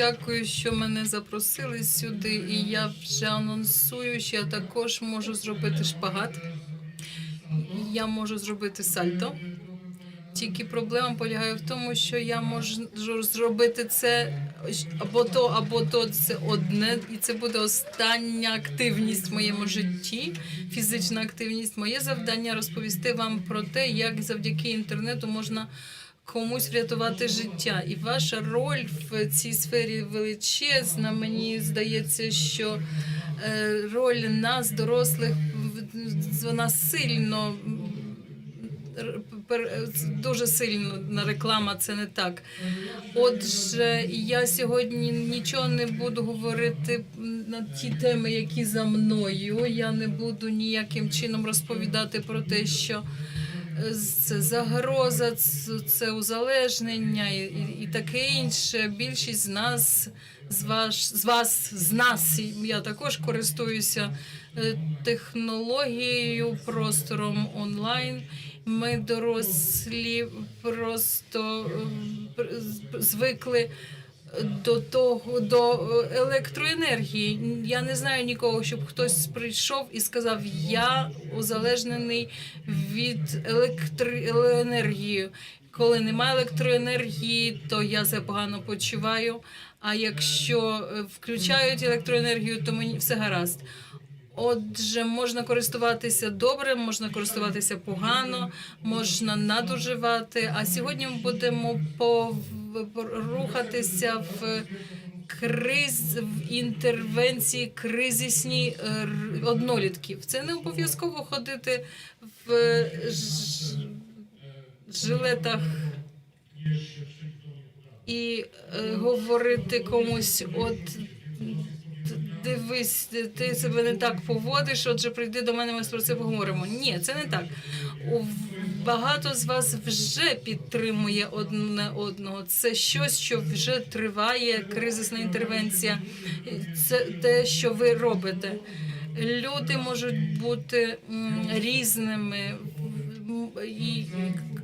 дякую, що мене запросили сюди, і я вже анонсую, що я також можу зробити шпагат. Я можу зробити сальто. Тільки проблема полягає в тому, що я можу зробити це або то, або то це одне, і це буде остання активність в моєму житті, фізична активність. Моє завдання розповісти вам про те, як завдяки інтернету можна комусь врятувати життя. І ваша роль в цій сфері величезна. Мені здається, що е, роль нас, дорослих, вона сильно дуже сильно реклама це не так. Отже, я сьогодні нічого не буду говорити на ті теми, які за мною. Я не буду ніяким чином розповідати про те, що це загроза, це, узалежнення і, і, і таке інше. Більшість з нас, з вас, з вас, з нас, я також користуюся е, технологією, простором онлайн. Ми дорослі просто е, звикли до того до е, електроенергії. Я не знаю нікого, щоб хтось прийшов і сказав: Я узалежнений від електроенергії. Коли немає електроенергії, то я себе погано почуваю. А якщо е, включають електроенергію, то мені все гаразд. Отже, можна користуватися добре, можна користуватися погано, можна надуживати. А сьогодні ми будемо пов- рухатися в криз в інтервенції кризисні е, однолітків. Це не обов'язково ходити в ж- жилетах і е, говорити комусь, от дивись, ти себе не так поводиш, отже, прийди до мене, ми про це поговоримо. Ні, це не так. Багато з вас вже підтримує одне одного. Це щось, що вже триває, кризисна інтервенція. Це те, що ви робите. Люди можуть бути різними, і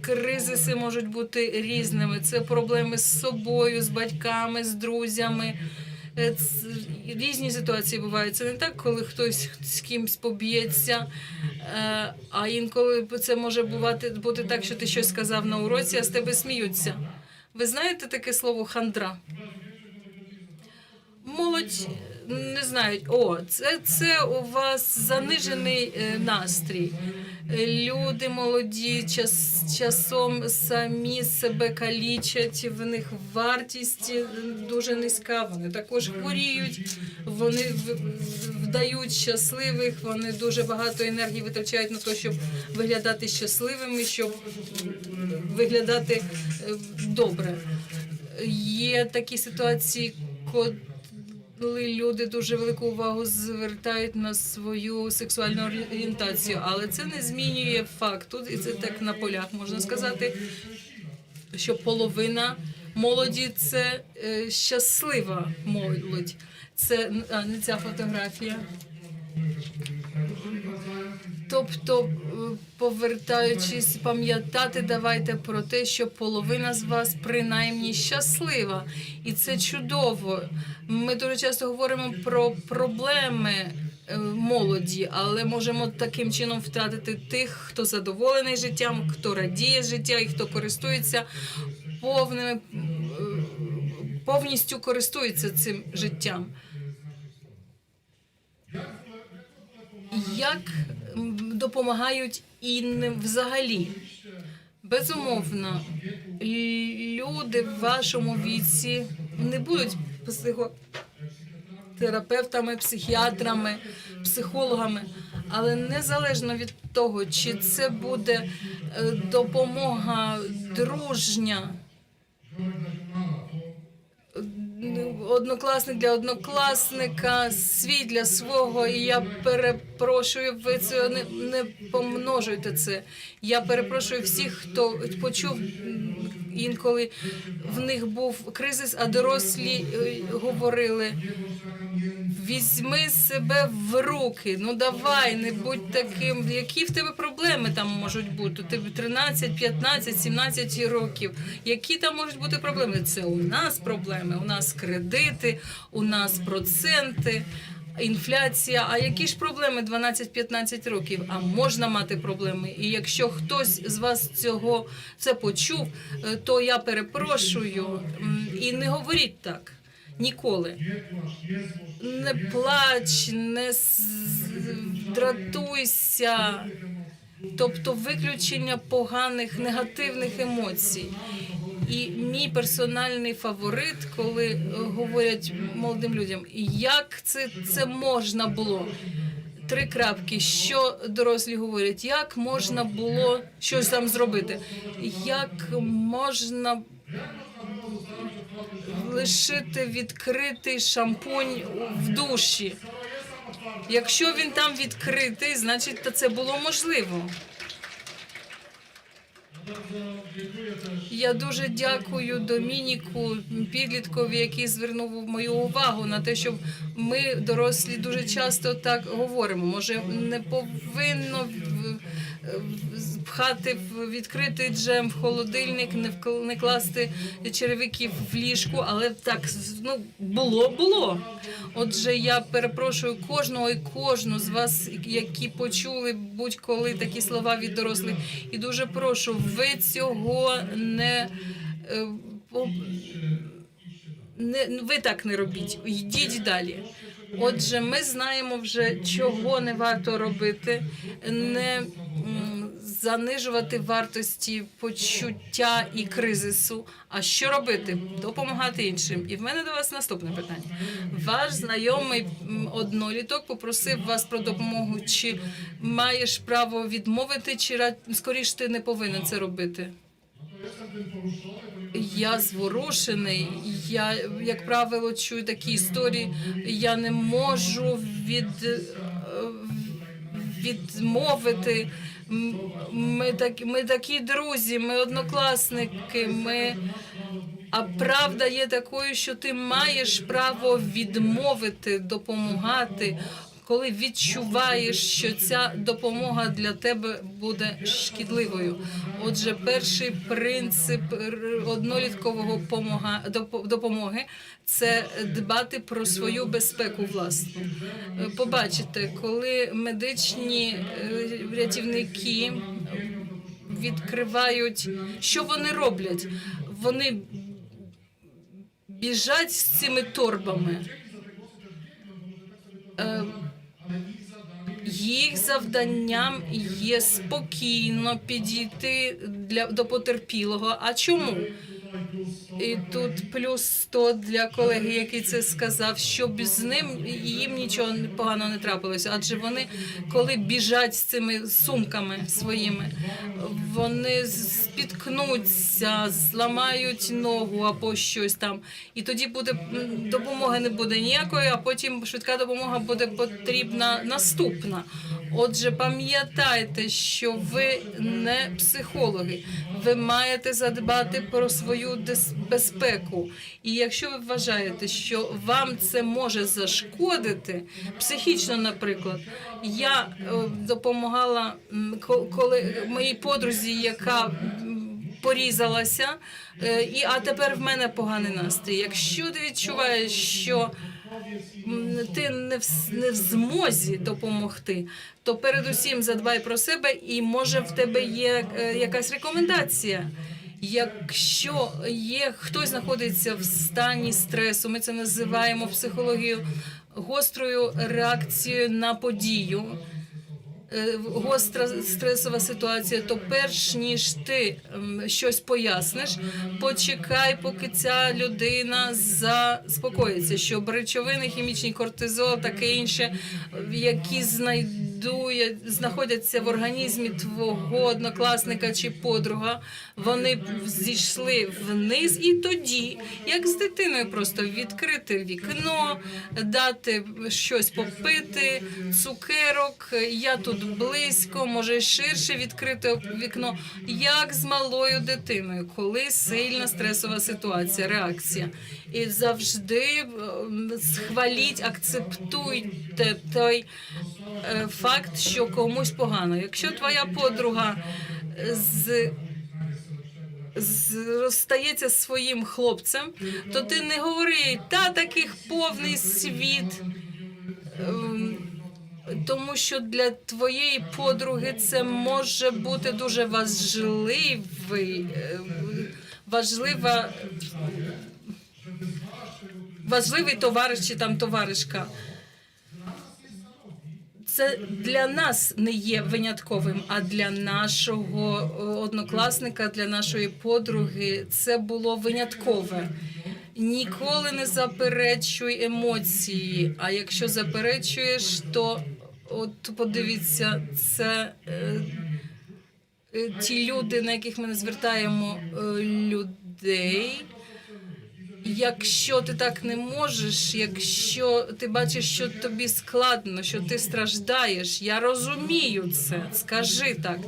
кризиси можуть бути різними. Це проблеми з собою, з батьками, з друзями. Е, Різні ситуації бувають. Це не так, коли хтось з кимсь поб'ється, е, а інколи це може бувати бути так, що ти щось сказав на уроці, а з тебе сміються. Ви знаєте таке слово хандра? Молодь не знають, о, це, це у вас занижений е, настрій. Е, Люди молоді час, часом самі себе калічать, в них вартість е, дуже низька, вони також хворіють, вони вдають щасливих, вони дуже багато енергії витрачають на те, щоб виглядати щасливими, щоб виглядати добре. Є такі ситуації, коли люди дуже велику увагу звертають на свою сексуальну орієнтацію, але це не змінює факту, і це так на полях можна сказати, що половина молоді це е, щаслива молодь. Це а, не ця фотографія. Тобто, е, повертаючись, пам'ятати, давайте про те, що половина з вас принаймні щаслива, і це чудово. Ми дуже часто говоримо про проблеми е, молоді, але можемо таким чином втратити тих, хто задоволений життям, хто радіє життя і хто користується повними е, повністю користується цим життям. Як допомагають інним взагалі? Безумовно, люди в вашому віці не будуть психотерапевтами, психіатрами, психологами, але незалежно від того, чи це буде е, допомога дружня. Однокласник для однокласника, свій для свого, і я перепрошую, ви це не, не помножуйте це. Я перепрошую всіх, хто почув інколи в них був кризис, а дорослі е, говорили Візьми себе в руки. Ну давай, не будь таким. Які в тебе проблеми там можуть бути? Тебе 13, 15, 17 років. Які там можуть бути проблеми? Це у нас проблеми. У нас кредити, у нас проценти. Інфляція, а які ж проблеми 12-15 років? А можна мати проблеми. І якщо хтось з вас цього це почув, е, то я перепрошую і не говоріть так ніколи. Не плач, не дратуйся. Тобто виключення поганих негативних емоцій. І мій персональний фаворит, коли говорять молодим людям, як це, це можна було. Три крапки, що дорослі говорять, як можна було щось там зробити, як можна лишити відкритий шампунь в душі. Якщо він там відкритий, значить то це було можливо. Я дуже дякую Домініку, підліткові, який звернув мою увагу на те, що ми, дорослі, дуже часто так говоримо. Може, не повинно пхати в відкритий джем в холодильник, не вкл- не класти черевиків в ліжку, але так ну було, було. Отже, я перепрошую кожного і кожну з вас, які почули будь-коли такі слова від дорослих, і дуже прошу, ви цього не. е, не ви так не робіть, йдіть далі. Отже, ми знаємо вже, чого не варто робити, не занижувати вартості почуття і кризису. А що робити? Допомагати іншим. І в мене до вас наступне питання. Ваш знайомий одноліток попросив вас про допомогу. Чи маєш право відмовити, чи скоріш ти не повинен це робити? Я зворушений. Я, як правило, чую такі історії. Я не можу від, е, відмовити. Ми такі, ми такі друзі, ми однокласники. Ми... А правда є такою, що ти маєш право відмовити, допомагати, коли відчуваєш, що ця допомога для тебе буде шкідливою. Отже, перший принцип одноліткового допомоги це дбати про свою безпеку власну. Е, Побачите, коли медичні е, рятівники відкривають, що вони роблять? Вони біжать з цими торбами. Їх завданням є спокійно підійти для до потерпілого. А чому? І тут плюс 100 для колеги, який це сказав, щоб з ним їм нічого поганого не трапилося. Адже вони, коли біжать з цими сумками своїми, вони спіткнуться, зламають ногу або щось там. І тоді буде допомоги не буде ніякої, а потім швидка допомога буде потрібна наступна. Отже, пам'ятайте, що ви не психологи. Ви маєте задбати про свою безпеку. І якщо ви вважаєте, що вам це може зашкодити, психічно, наприклад, я е, допомагала коли моїй подрузі, яка порізалася, е, і а тепер в мене поганий настрій. Якщо ти відчуваєш, що ти не в, не в змозі допомогти, то передусім задбай про себе, і може в тебе є е, якась рекомендація. Якщо є хтось знаходиться в стані стресу, ми це називаємо психологію гострою реакцією на подію. Е, Гостра стресова ситуація, то перш ніж ти ем, щось поясниш, почекай, поки ця людина заспокоїться, щоб речовини, хімічні кортизол, таке інше, які знайдуть будує, знаходяться в організмі твого однокласника чи подруга. Вони зійшли вниз, і тоді, як з дитиною, просто відкрити вікно, дати щось попити, цукерок. Я тут близько, може ширше відкрити вікно, як з малою дитиною, коли сильна стресова ситуація, реакція. І завжди ем, схваліть, акцептуйте той е, факт, що комусь погано. Якщо твоя подруга з з- розстається зі своїм хлопцем, то ти не говори та таких повний світ. Ем, Тому що для твоєї подруги це може бути дуже важливий, е, важлива, важливий товариш чи там товаришка. Це для нас не є винятковим, а для нашого е, однокласника, для нашої подруги це було виняткове. Ніколи не заперечуй емоції. А якщо заперечуєш, то от подивіться, це е, е, ті люди, на яких ми не звертаємо е, людей. Якщо ти так не можеш, якщо ти бачиш, що тобі складно, що ти страждаєш, я розумію це. Скажи так.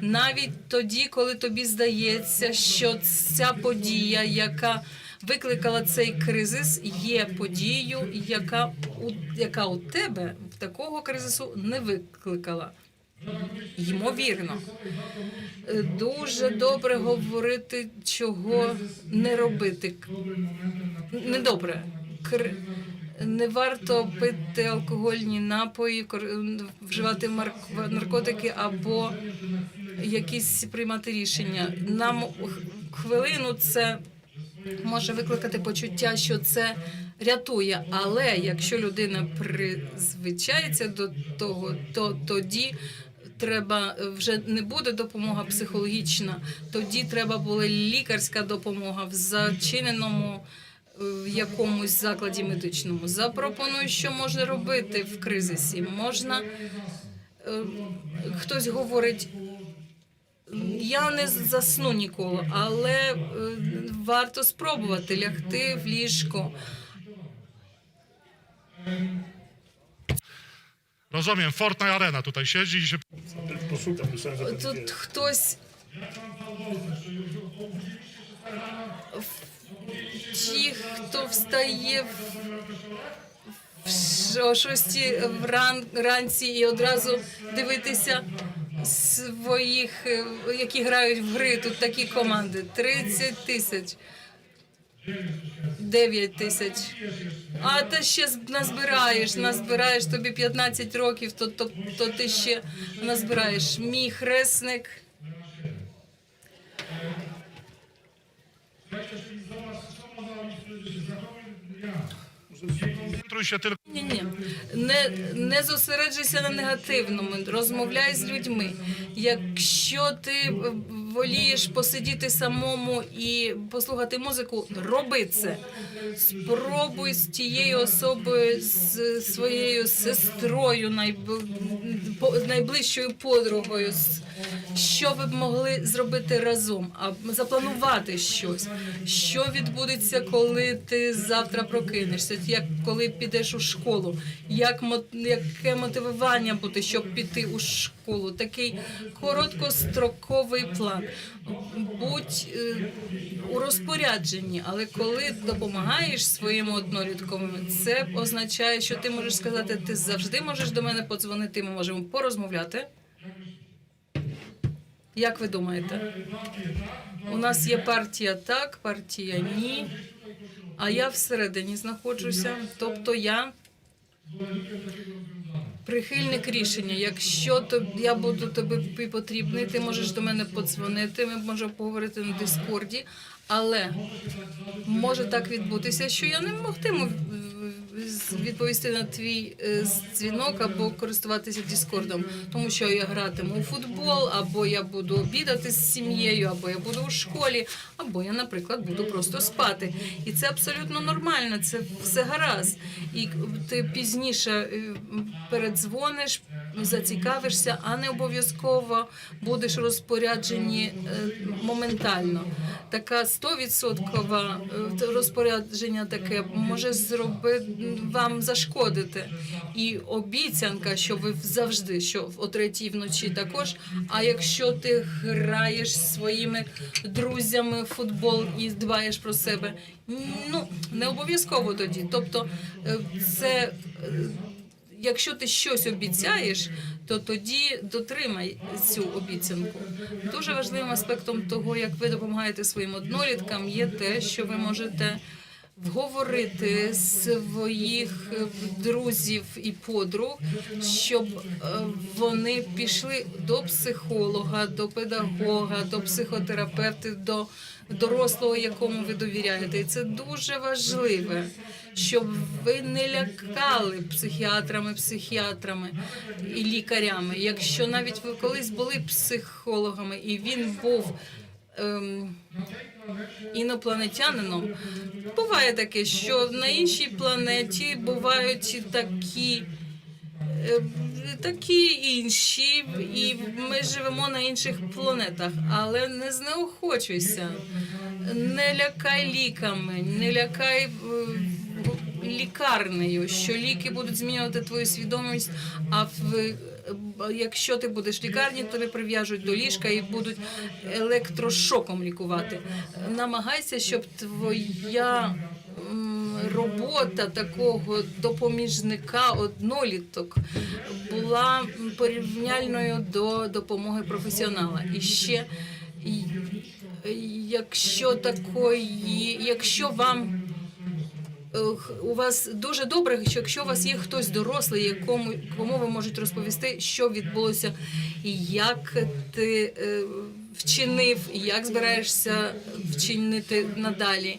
Навіть тоді, коли тобі здається, що ця подія, яка викликала цей кризис, є подією, яка у, яка у тебе такого кризису не викликала. Ймовірно. Е, Дуже добре говорити, чого не робити. Недобре. Не варто пити алкогольні напої, вживати наркотики або якісь приймати рішення. Нам хвилину це може викликати почуття, що це рятує. Але якщо людина призвичається до того, то тоді треба вже не буде допомога психологічна, тоді треба була лікарська допомога в зачиненому. е, В якомусь закладі медичному запропоную, що можна робити в кризисі. Можна е, хтось говорить, я не засну ніколи, але е, варто спробувати лягти в ліжко. Rozumiem, Fortnite Arena tutaj siedzi i się Poszukam, myślałem, że to Тут хтось. Ті, хто встає в, о шостій вран, ранці і одразу дивитися своїх, які грають в гри. Тут такі команди: 30 тисяч. 9 тисяч. А ти ще назбираєш, назбираєш тобі 15 років, то, то, то ти ще назбираєш. Мій хресник. Ні, ні, не, не зосереджуйся на негативному, розмовляй з людьми. Якщо ти волієш посидіти самому і послухати музику, роби це. Спробуй з тією особою, з своєю сестрою, найб- найближчою подругою. Що ви б могли зробити разом, а запланувати щось. Що відбудеться, коли ти завтра прокинешся? Як коли підеш у школу? Як яке мотивування буде, щоб піти у школу? Такий короткостроковий план. Будь е, у розпорядженні, але коли допомагаєш своєму однолітковому, це означає, що ти можеш сказати, ти завжди можеш до мене подзвонити, ми можемо порозмовляти. Як ви думаєте? У нас є партія так, партія ні. А я всередині знаходжуся. Тобто я прихильник рішення. Якщо то я буду тобі потрібний, ти можеш до мене подзвонити. Ми можемо поговорити на Дискорді, але може так відбутися, що я не могтиму відповісти на твій е, дзвінок або користуватися Діскордом, тому що я гратиму у футбол, або я буду обідати з сім'єю, або я буду у школі, або я, наприклад, буду просто спати. І це абсолютно нормально, це все гаразд. І ти пізніше е, передзвониш, зацікавишся, а не обов'язково будеш розпоряджені е, моментально. Така 100% е, розпорядження таке може зробити вам зашкодити. І обіцянка, що ви завжди, що о третій вночі також. А якщо ти граєш своїми друзями в футбол і дбаєш про себе, ну не обов'язково тоді. Тобто, е, це. Якщо ти щось обіцяєш, то тоді дотримай цю обіцянку. Дуже важливим аспектом того, як ви допомагаєте своїм одноліткам, є те, що ви можете вговорити своїх друзів і подруг, щоб е, вони пішли до психолога, до педагога, до психотерапевта, до дорослого, якому ви довіряєте. І це дуже важливе, щоб ви не лякали психіатрами, психіатрами і лікарями. Якщо навіть ви колись були психологами, і він був. Ем, інопланетянином. Буває таке, що на іншій планеті бувають такі. е, Такі інші, і ми живемо на інших планетах, але не знеохочуйся, не лякай ліками, не лякай е, лікарнею, що ліки будуть змінювати твою свідомість. А в якщо ти будеш в лікарні, тобі прив'яжуть до ліжка і будуть електрошоком лікувати. Намагайся, щоб твоя робота такого допоміжника одноліток була порівняльною до допомоги професіонала. І ще якщо такої, якщо вам у вас дуже добре, що якщо у вас є хтось дорослий, якому кому ви можете розповісти, що відбулося, як ти е, вчинив, як збираєшся вчинити надалі.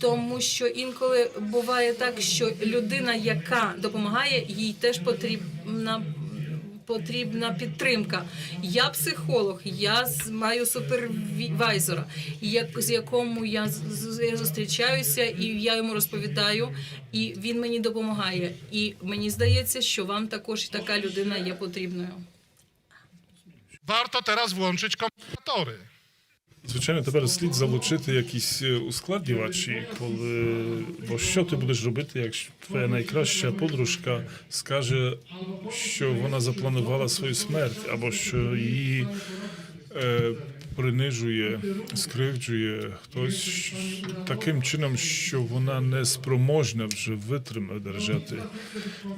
Тому що інколи буває так, що людина, яка допомагає, їй теж потрібна. Потрібна підтримка. Я психолог, я маю супервайзера, як з якому я, з- зустрічаюся, і я йому розповідаю, і він мені допомагає. І мені здається, що вам також така людина є потрібною. Warto teraz włączyć komputery. Звичайно, тепер слід залучити якісь е, ускладнювачі, коли бо що ти будеш робити, якщо твоя найкраща подружка скаже, що вона запланувала свою смерть, або що її е, принижує, скривджує хтось таким чином, що вона не спроможна вже витримати держати,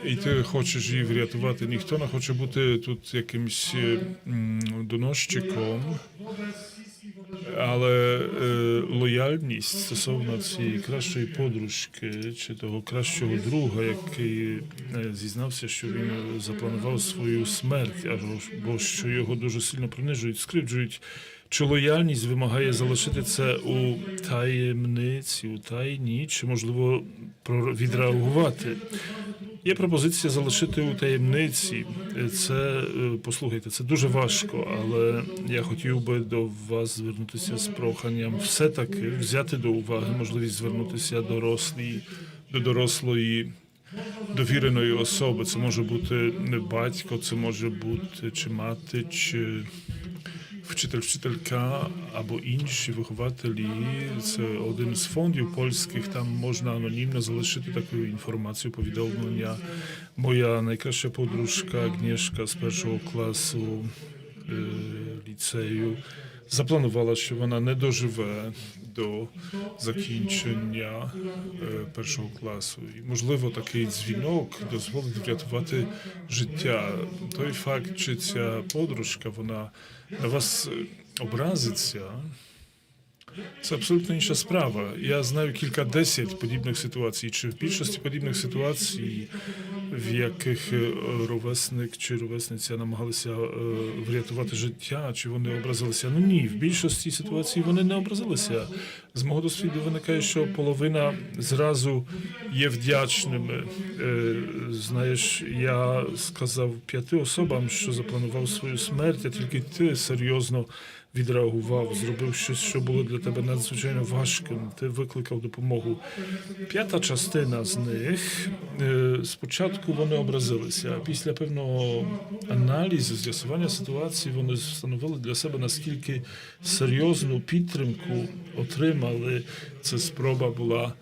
і ти хочеш її врятувати. Ніхто не хоче бути тут якимсь е, доносчиком. Але е, лояльність стосовно цієї кращої подружки чи того кращого друга, який е, зізнався, що він запланував свою смерть, або що його дуже сильно принижують, скривджують. Чи лояльність вимагає залишити це у таємниці, у тайні, чи можливо відреагувати? Є пропозиція залишити у таємниці. Це е, послухайте, це дуже важко, але я хотів би до вас звернутися з проханням все-таки взяти до уваги можливість звернутися дорослі, до дорослої довіреної особи. Це може бути не батько, це може бути чи мати, чи вчитель, вчителька або інші вихователі. Це один з фондів польських. Там можна анонімно залишити таку інформацію, повідомлення. Моя найкраща подружка Агnieszka з першого класу е, ліцею запланувала, що вона не доживе до закінчення е, першого класу. І можливо такий дзвінок дозволить врятувати життя. Той факт, чи ця подружка вона на вас образиться. Це абсолютно інша справа. Я знаю кількадесят подібних ситуацій. Чи в більшості подібних ситуацій, в яких е, ровесник чи ровесниця намагалися е, врятувати життя, чи вони образилися? Ну ні, в більшості ситуацій вони не образилися. З мого досвіду виникає, що половина зразу є вдячними. Е, Знаєш, я сказав п'яти особам, що запланував свою смерть, а тільки ти серйозно відреагував, зробив щось, що було для тебе надзвичайно важким. Ти викликав допомогу. П'ята частина з них е, спочатку вони образилися, а після певного аналізу, з'ясування ситуації, вони встановили для себе наскільки серйозну підтримку отримали. Це спроба була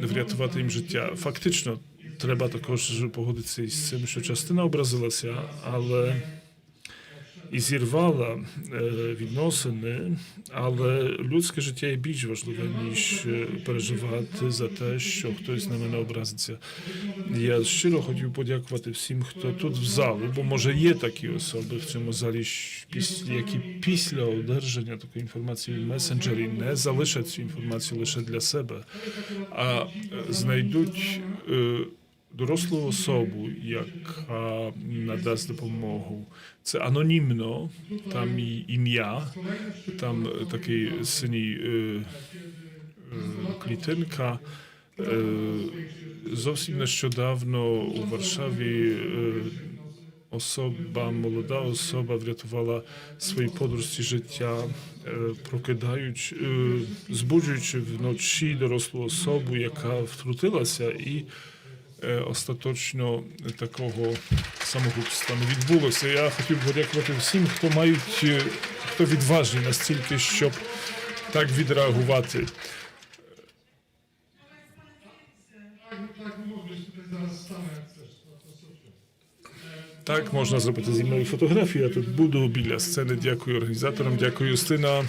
врятувати їм життя. Фактично, треба також погодитися із цим, що частина образилася, але і зірвала е, відносини, але людське життя є більш важливе, ніж е, переживати за те, що хтось на мене образиться. Я щиро хотів подякувати всім, хто тут в залі, бо може є такі особи в цьому залі, які після одержання такої інформації в месенджері не залишать цю інформацію лише для себе, а е, знайдуть. Дорослу особу, яка надасть допомогу. Це анонімно, там і ім'я, там такий синій е, е, клітинка. Е, зовсім нещодавно у Варшаві е, особа, молода особа врятувала своїй подружці життя, е, прокидаючи, е, збуджуючи вночі дорослу особу, яка втрутилася і остаточно такого самогубства не відбулося. Я хотів подякувати всім, хто мають, е, хто відважні настільки, щоб так відреагувати. Так, можна зробити зі мною фотографію. Я тут буду біля сцени. Дякую організаторам, дякую Юстина.